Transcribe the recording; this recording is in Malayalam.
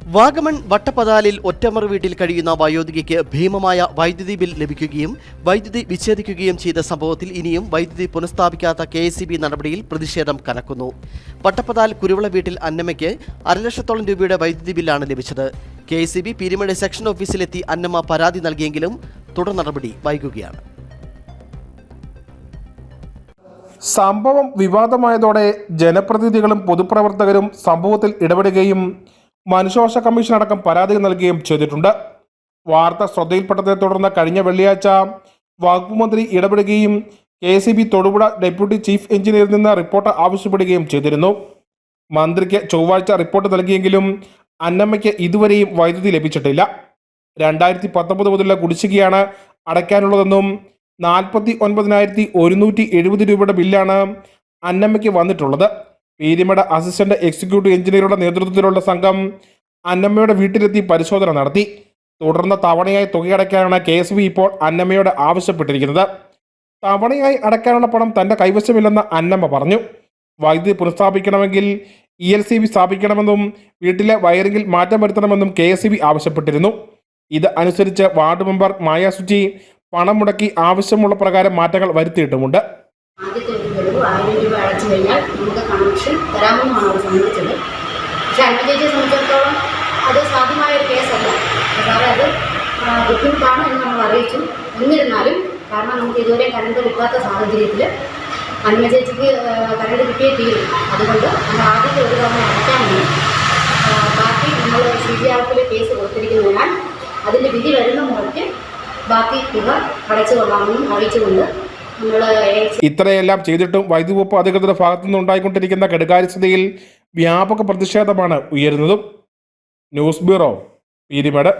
വാഗമൺ വട്ടപ്പതാലിൽ ഒറ്റമറ വീട്ടിൽ കഴിയുന്ന വയോധികയ്ക്ക് ഭീമമായ വൈദ്യുതി ബിൽ ലഭിക്കുകയും വൈദ്യുതി വിച്ഛേദിക്കുകയും ചെയ്ത സംഭവത്തിൽ ഇനിയും വൈദ്യുതി പുനഃസ്ഥാപിക്കാത്ത കെ നടപടിയിൽ പ്രതിഷേധം കനക്കുന്നു. വട്ടപ്പതാൽ കുരുവിള വീട്ടിൽ അന്നമ്മയ്ക്ക് അരലക്ഷത്തോളം രൂപയുടെ വൈദ്യുതി ബില്ലാണ് ലഭിച്ചത്. കെ എസ് ബി സെക്ഷൻ ഓഫീസിലെത്തി അന്നമ്മ പരാതി നൽകിയെങ്കിലും തുടർ നടപടി വൈകുകയാണ്. സംഭവം വിവാദമായതോടെ ജനപ്രതിനിധികളും പൊതുപ്രവർത്തകരും സംഭവത്തിൽ ഇടപെടുകയും മനുഷ്യാവകാശ കമ്മീഷൻ അടക്കം പരാതി നൽകുകയും ചെയ്തിട്ടുണ്ട്. വാർത്ത ശ്രദ്ധയിൽപ്പെട്ടതിനെ തുടർന്ന് കഴിഞ്ഞ വെള്ളിയാഴ്ച വകുപ്പ് മന്ത്രി ഇടപെടുകയും K C B Thodupuzha deputy chief എഞ്ചിനീയറിൽ നിന്ന് റിപ്പോർട്ട് ആവശ്യപ്പെടുകയും ചെയ്തിരുന്നു. മന്ത്രിക്ക് ചൊവ്വാഴ്ച റിപ്പോർട്ട് നൽകിയെങ്കിലും അന്നമ്മയ്ക്ക് ഇതുവരെയും വൈദ്യുതി ലഭിച്ചിട്ടില്ല. രണ്ടായിരത്തി പത്തൊമ്പത് മുതലുള്ള കുടിശ്ശികയാണ് അടയ്ക്കാനുള്ളതെന്നും നാൽപ്പത്തി ഒൻപതിനായിരത്തി ഒരുന്നൂറ്റി എഴുപത് രൂപയുടെ ബില്ലാണ് അന്നമ്മയ്ക്ക് വന്നിട്ടുള്ളത്. പീരിമട അസിസ്റ്റന്റ് എക്സിക്യൂട്ടീവ് എഞ്ചിനീയറുടെ നേതൃത്വത്തിലുള്ള സംഘം അന്നമ്മയുടെ വീട്ടിലെത്തി പരിശോധന നടത്തി. തുടർന്ന് തവണയായി തുകയടയ്ക്കാനാണ് കെ എസ് ബി ഇപ്പോൾ അന്നമ്മയോട് ആവശ്യപ്പെട്ടിരിക്കുന്നത്. തവണയായി അടയ്ക്കാനുള്ള പണം തന്റെ കൈവശമില്ലെന്ന് അന്നമ്മ പറഞ്ഞു. വൈദ്യുതി പുനഃസ്ഥാപിക്കണമെങ്കിൽ ഇ എൽ സി ബി സ്ഥാപിക്കണമെന്നും വീട്ടിലെ വയറിംഗിൽ മാറ്റം വരുത്തണമെന്നും കെ എസ് ബി ആവശ്യപ്പെട്ടിരുന്നു. ഇത് അനുസരിച്ച് വാർഡ് മെമ്പർ മായ പണം മുടക്കി ആവശ്യമുള്ള പ്രകാരം മാറ്റങ്ങൾ വരുത്തിയിട്ടുമുണ്ട്. ആയിരം രൂപ അടച്ചു കഴിഞ്ഞാൽ നമുക്ക് കണക്ഷൻ തരാമെന്നാണ് അവർ സമ്മതിച്ചത് പക്ഷേ അന്യജേജിയെ സംബന്ധിച്ചിടത്തോളം അത് സാധ്യമായ ഒരു കേസല്ല സാറേ അത് ബുദ്ധിമുട്ടാണ് എന്ന് നമ്മൾ അറിയിച്ചു. എന്നിരുന്നാലും കാരണം നമുക്ക് ഇതുവരെ കറണ്ട് കിട്ടാത്ത സാഹചര്യത്തിൽ അന്യജേജിക്ക് കറണ്ട് കിട്ടിയേ തീരും. അതുകൊണ്ട് നമ്മൾ ആദ്യത്തെ ഒരു തവണ അടയ്ക്കാമെന്ന് ബാക്കി നമ്മൾ സി ജി ആർക്കിലെ കേസ് കൊടുത്തിരിക്കുന്നതിനാൽ അതിന്റെ വിധി വരുന്ന മുറയ്ക്ക് ബാക്കി തുക അടച്ചു കൊള്ളാമെന്നും അറിയിച്ചുകൊണ്ട് ഇത്രയെല്ലാം ചെയ്തിട്ടും വൈദ്യുതി വകുപ്പ് അധികൃതരുടെ ഭാഗത്തു നിന്ന് ഉണ്ടായിക്കൊണ്ടിരിക്കുന്ന കെടുകാര്യസ്ഥതയിൽ വ്യാപക പ്രതിഷേധമാണ് ഉയരുന്നതും. News bureau Peermade.